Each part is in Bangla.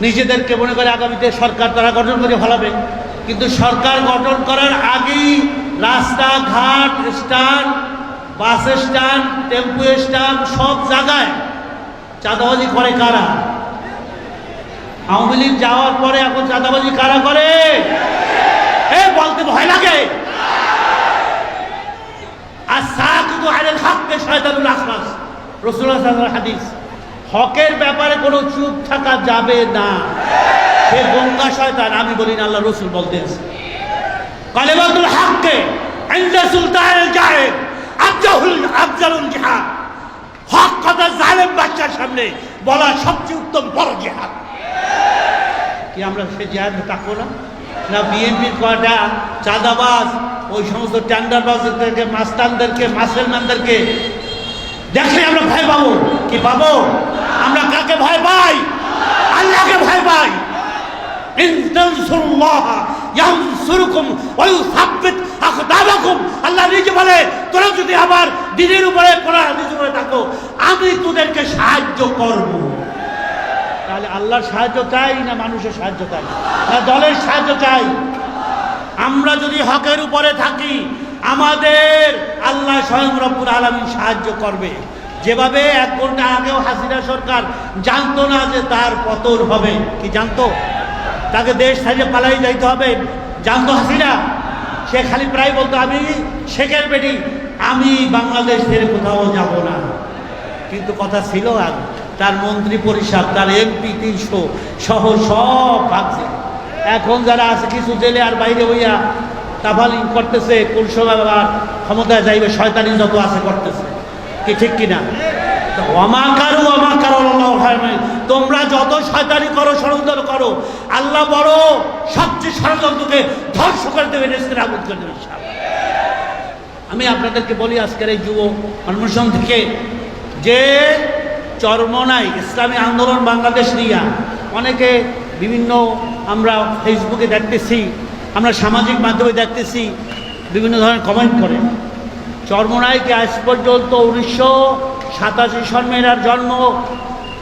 নিজেদেরকে মনে করে আগামীতে সরকার তারা গঠন করে ফেলাবে। কিন্তু সরকার গঠন করার আগেই রাস্তাঘাট stand bus stand tempo stand সব জায়গায় চাঁদাবাজি করে কারা? আওয়ামী লীগ যাওয়ার পরে এখন চাঁদাবাজি কারা করে? এ, বলতে ভয় লাগে। আর সাকুতু আলাল হককে শয়তানুল আখরাস রাসূলুল্লাহ হাদিস। হকের ব্যাপারে কোনো চুপ থাকা যাবে না। সে গঙ্গা শয়তান, আমি বলি না আল্লাহ রসুল বলতেন কালেমাতুল হককে ইনদা সুলতানুল জাহিদ আফজাহুল, আফজালুল জিহাদ। হক কথা জালেম বাচ্চার সামনে বলা সবচেয়ে উত্তম বড় জিহাদ। কি আমরা সে জিহাদ থাকব না না বিএনপির কয়টা চাঁদাবাজ, ওই সমস্ত টেন্ডারবাজদেরকে, মাস্তানদেরকে, মাসেলম্যানদেরকে দেখলে আমরা ভয় পাবো। কি পাবো? কাকে ভয় পাই। আল্লাহকে ভয় পাই। বলে, তোরা যদি আমার দিনের উপরে থাকো, আমি তোদেরকে সাহায্য করব। তাহলে আল্লাহর সাহায্য চাই না মানুষের সাহায্য চাই? না দলের সাহায্য চাই? আমরা যদি হকের উপরে থাকি, আমাদের আল্লাহ স্বয়ং রব্বুল আলমী সাহায্য করবে। যেভাবে এক ঘণ্টা আগেও হাসিনা সরকার জানতো না যে তার পতন হবে। কি জানতো? তাকে দেশ ছাড়িয়ে পালাই যাইতে হবে। জানতো হাসিনা? সে খালি প্রায় বলতো, আমি শেখের বেটি, আমি বাংলাদেশ ছেড়ে কোথাও যাব না। কিন্তু কথা ছিল আর তার মন্ত্রী পরিষদ, তার এমপি তিনশো সহ সব ভাগছে। এখন যারা আছে, কিছু জেলে আর বাইরে হইয়া তাফালিং করতেছে, কোন আবার ক্ষমতায় যাইবে, শয়তানি যত আছে করতেছে। কি ঠিক কিনা? অমাকারু অমাকার তোমরা যত শয়তানি করো, ষড়যন্ত্র করো, আল্লাহ বড় সবচেয়ে ষড়যন্ত্রকে ধ্বংস করে দেবে আগুন আমি আপনাদেরকে বলি আজকের এই যুব অন্বেষণ থেকে, যে চরমনাই ইসলামী আন্দোলন বাংলাদেশ নিয়া, অনেকে বিভিন্ন আমরা ফেসবুকে দেখতেছি, আমরা সামাজিক মাধ্যমে দেখতেছি, বিভিন্ন ধরনের কমেন্ট করে। চরমনাইকে আজ পর্যন্ত উনিশশো সাতাশি সন মেয়েরার জন্ম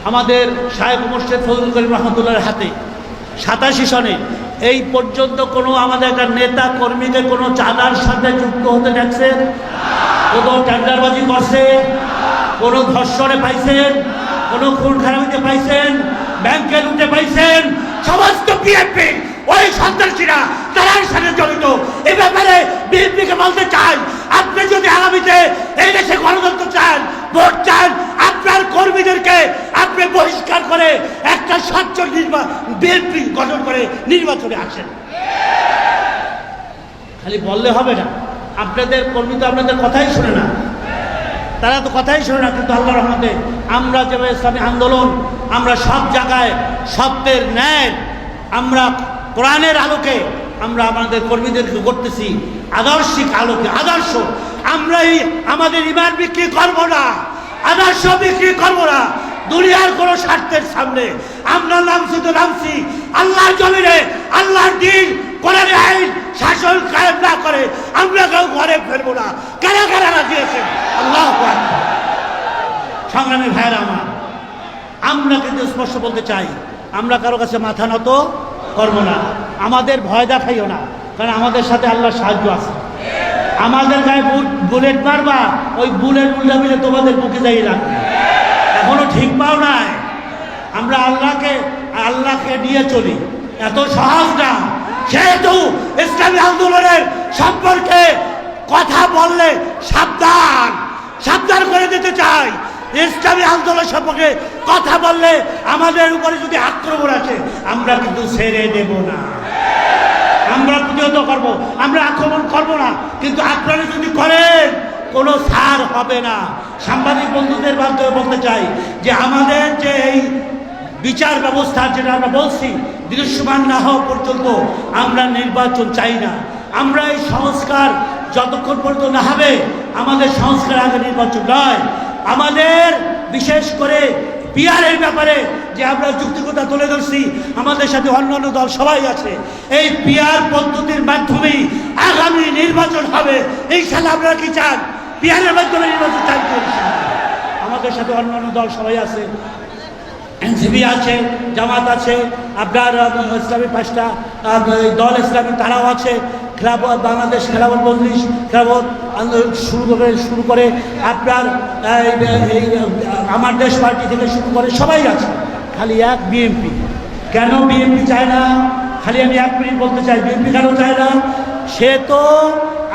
আমাদের সাহেব মোর্শেদ ফজলুল করিম রহমতুল্লাহর হাতে। সাতাশি সনে। এই পর্যন্ত কোনো আমাদের একটা নেতা, কর্মীকে কোনো চাঁদার সাথে যুক্ত হতে দেখছেন কোনো টেন্ডারবাজি করছে? কোনো ধর্ষণে পাইছেন? কোনো খুন খারাপিতে পাইছেন? ব্যাংকে লুটে পাইছেন? সমস্ত বিএনপি ওই সন্ত্রাসীরা তারার সাথে জড়িত। এ ব্যাপারে বিএনপিকে বলতে চাই আপনি যদি আগামীতে এই দেশে গণতন্ত্র চান, ভোট চান, আপনার কর্মীদেরকে আপনি বহিষ্কার করে একটা স্বচ্ছ বিএনপি গঠন করে নির্বাচনে আসেন। খালি বললে হবে না। আপনাদের কর্মী তো আপনাদের কথাই শোনে না। তারা তো কথাই শোনে না, কিন্তু আল্লাহ রহমতে আমরা যেভাবে ইসলামী আন্দোলন, আমরা সব জায়গায় সত্যের ন্যায়, আমরা কোরআনের আলোকে আমরা আমাদের কর্মীদেরকে করতেছি। আদর্শিক আলোকে, আদর্শ। আমরা এই আমাদের ইমান বিক্রি করব না। আদর্শ বিক্রি করব না। দুনিয়ার কোনো স্বার্থের সামনে। আমরা নামছি তো নামছি। আল্লাহর জমিনে, আল্লাহর দিন, কোরআনের আইন শাসন কায়েম না করে আমরা কেউ ঘরে ফেরবো না। কারা কারা রাখিয়েছেন আল্লাহ। সংগ্রামী ভাইয়েরা আমার, আমরা কিন্তু স্পষ্ট বলতে চাই, আমরা কারও কাছে মাথা নত করব না। আমাদের ভয় দেখাইও না, কারণ আমাদের সাথে আল্লাহর সাহায্য আছে। আমাদের গায়ে বুল- বুলেট মারবা, ওই বুলেট উল্টা মিলে তোমাদের বুকে যাই লাগবে। এখনও ঠিক পাও নাই। আমরা আল্লাহকে আল্লাহকে নিয়ে চলি। এত সহজ না। সেহেতু ইসলামী আন্দোলনের সম্পর্কে কথা বললে সাবধান সাবধান করে দিতে চাই। ইসলামী আন্দোলন সম্পর্কে কথা বললে আমাদের উপরে যদি আক্রমণ আসে, আমরা কিন্তু ছেড়ে দেব না। আমরা প্রতিহত করব, আমরা আক্রমণ করব না। কিন্তু আপনারা যদি করেন, কোনো ছাড় হবে না। সাংবাদিক বন্ধুদের মাধ্যমে বলতে চাই যে আমাদের যে এই বিচার ব্যবস্থা যেটা আমরা বলছি, দৃশ্যমান না হওয়া পর্যন্ত আমরা নির্বাচন চাই না। আমরা এই সংস্কার যতক্ষণ পর্যন্ত না হবে, আমাদের সংস্কার আগে নির্বাচন নয়। আমাদের, বিশেষ করে পিয়ারের ব্যাপারে যে আমরা যুক্তিকতা তুলে ধরছি, আমাদের সাথে অন্যান্য দল সবাই আছে। এই পিয়ার পদ্ধতির মাধ্যমেই আগামী নির্বাচন হবে। এই সালে আপনারা কি চান? পিয়ারের মাধ্যমে নির্বাচন চান আমাদের সাথে অন্যান্য দল সবাই আছে। এনসিবি আছে, জামাত আছে, আপনার ইসলামী পাঁচটা দল ইসলামী তারাও আছে। খেলাফত বাংলাদেশ খেলাফত মজলিস খেলাফত আন্দোলন শুরু করে শুরু করে আপনার এই, আমার দেশ পার্টি থেকে শুরু করে সবাই আছে। খালি এক বিএনপি। কেন বিএনপি চায় না? খালি আমি এক মিনিট বলতে চাই বিএনপি কেন চায় না? সে তো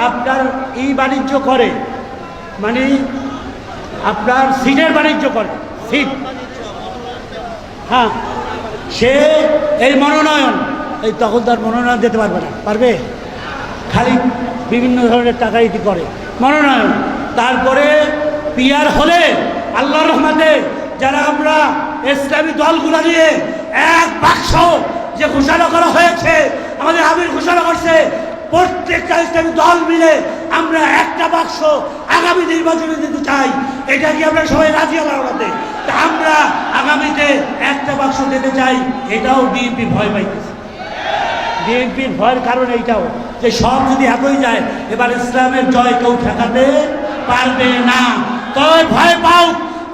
আপনার এই বাণিজ্য করে মানে আপনার সিটের বাণিজ্য করে সিট। হ্যাঁ সে এই মনোনয়ন এই তখন তার মনোনয়ন দিতে পারবে না পারবে? খালি বিভিন্ন ধরনের টাকা ইতি করে। মনোনয়ন। তারপরে পিয়ার হলে আল্লাহ রহমাতে যারা আমরা ইসলামী দলগুলো নিয়ে এক বাক্স যে ঘোষণা করা হয়েছে, আমাদের আমির ঘোষণা করছে, প্রত্যেকটা ইসলামী দল মিলে আমরা একটা বাক্স আগামী নির্বাচনে দিতে চাই। এটা কি আমরা সবাই রাজি তা আমরা আগামীতে একটা বাক্স দিতে চাই, এটাও বিএনপি ভয় পাইতেছে। বিএনপির ভয়ের কারণ এইটাও। যে সব যদি একই যায়, এবার ইসলামের জয় কেউ ঠেকাতে পারবে না। তবে ভয় পাও,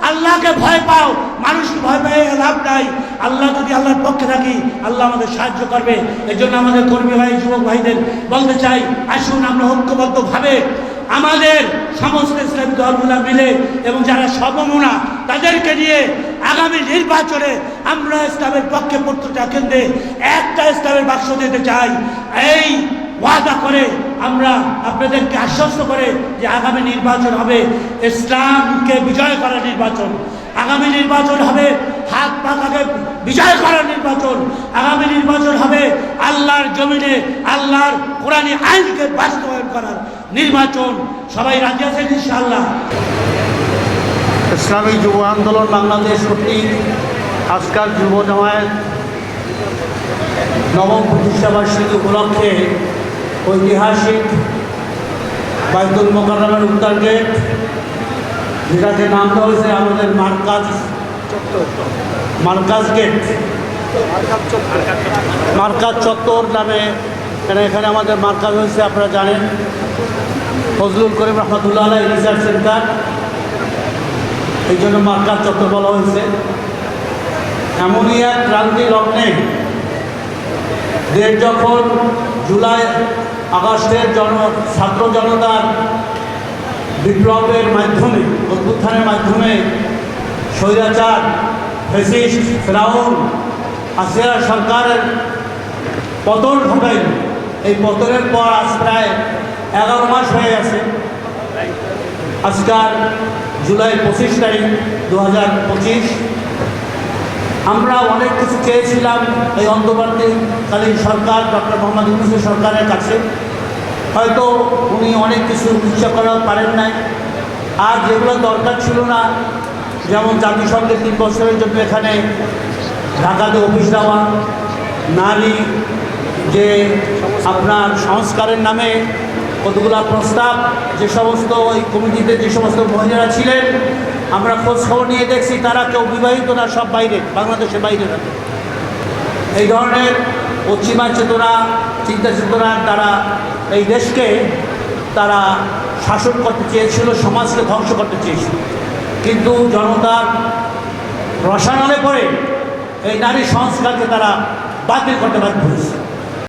আল্লাহকে ভয় পাও। মানুষকে ভয় পেয়ে লাভ নাই? আল্লাহ যদি আল্লাহর পক্ষে থাকি, আল্লাহ আমাদের সাহায্য করবে। এই জন্য আমাদের কর্মী ভাই, যুবক ভাইদের বলতে চাই, আসুন আমরা ঐক্যবদ্ধভাবে আমাদের সমস্ত ইসলামী দলগুলো মিলে এবং যারা সমমনা, তাদেরকে নিয়ে আগামী নির্বাচনে আমরা ইসলামের পক্ষে প্রত্যেকটা কেন্দ্রে একটা ইসলামের বাক্স দিতে চাই। এই ওয়াদা করে আমরা আপনাদেরকে আশ্বস্ত করে যে আগামী নির্বাচন হবে ইসলামকে বিজয় করার নির্বাচন। আগামী নির্বাচন হবে হাত পাতাকে বিজয় করার নির্বাচন। আগামী নির্বাচন হবে আল্লাহর জমিনে, আল্লাহর কোরআনী আইনকে বাস্তবায়ন করার নির্বাচন। সবাই রাজি আছেন ইনশাআল্লাহ? ইসলামী যুব আন্দোলন বাংলাদেশ কর্তৃক আজকাল যুব জামায়াত নবম প্রতিষ্ঠাবার্ষিকী উপলক্ষে ঐতিহাসিক বাইতুল মোকাররমের উত্তর গেট, যেটাকে নাম দেওয়া হয়েছে আমাদের মার্কাজ মার্কাজ গেট। মার্কাজ চত্বর নামে কেন এখানে আমাদের মার্কাজ হয়েছে, আপনারা জানেন। ফজলুল করিম রহমতুল্লাহ আলাই রিসার্চ সেন্টার। এই জন্য মার্কাজ চত্বর বলা হয়েছে। এমনই এক ক্রান্তি লগ্নে দেশ যখন জুলাই আগস্টের জন, ছাত্র জনতার বিপ্লবের মাধ্যমে, অভ্যুত্থানের মাধ্যমে স্বৈরাচার ফেসিস্ট ফেরাউন, আসিয়া সরকারের পতন ঘটাইল এই পতনের পর আজ প্রায় এগারো মাস হয়ে গেছে। আজকাল জুলাই পঁচিশ তারিখ দু হাজার পঁচিশ। আমরা অনেক কিছু চেয়েছিলাম এই অন্তর্বর্তীকালীন সরকার, ডক্টর মোহাম্মদ ইউনুসের সরকারের কাছে। হয়তো উনি অনেক কিছু ইচ্ছা করা পারেন নাই। আর যেগুলো দরকার ছিল না। যেমন জাতিসংঘের তিন বছরের জন্য এখানে ঢাকাতে অফিস দেওয়া, নারী যে আপনার সংস্কারের নামে কতগুলা প্রস্তাব, যে সমস্ত ওই কমিটিতে যে সমস্ত মহিলারা ছিলেন আমরা খোঁজ খবর নিয়ে দেখছি তারা কেউ বিবাহিত না, সব বাইরে, বাংলাদেশের বাইরে থাকে। এই ধরনের পশ্চিমা চেতনা চিন্তা চেতনার দ্বারা এই দেশকে তারা শাসন করতে চেয়েছিল, সমাজকে ধ্বংস করতে চেয়েছিল। কিন্তু জনতার রসায়নে পরে এই নারী সংস্কারকে তারা বাতিল করতে বাধ্য হয়েছে।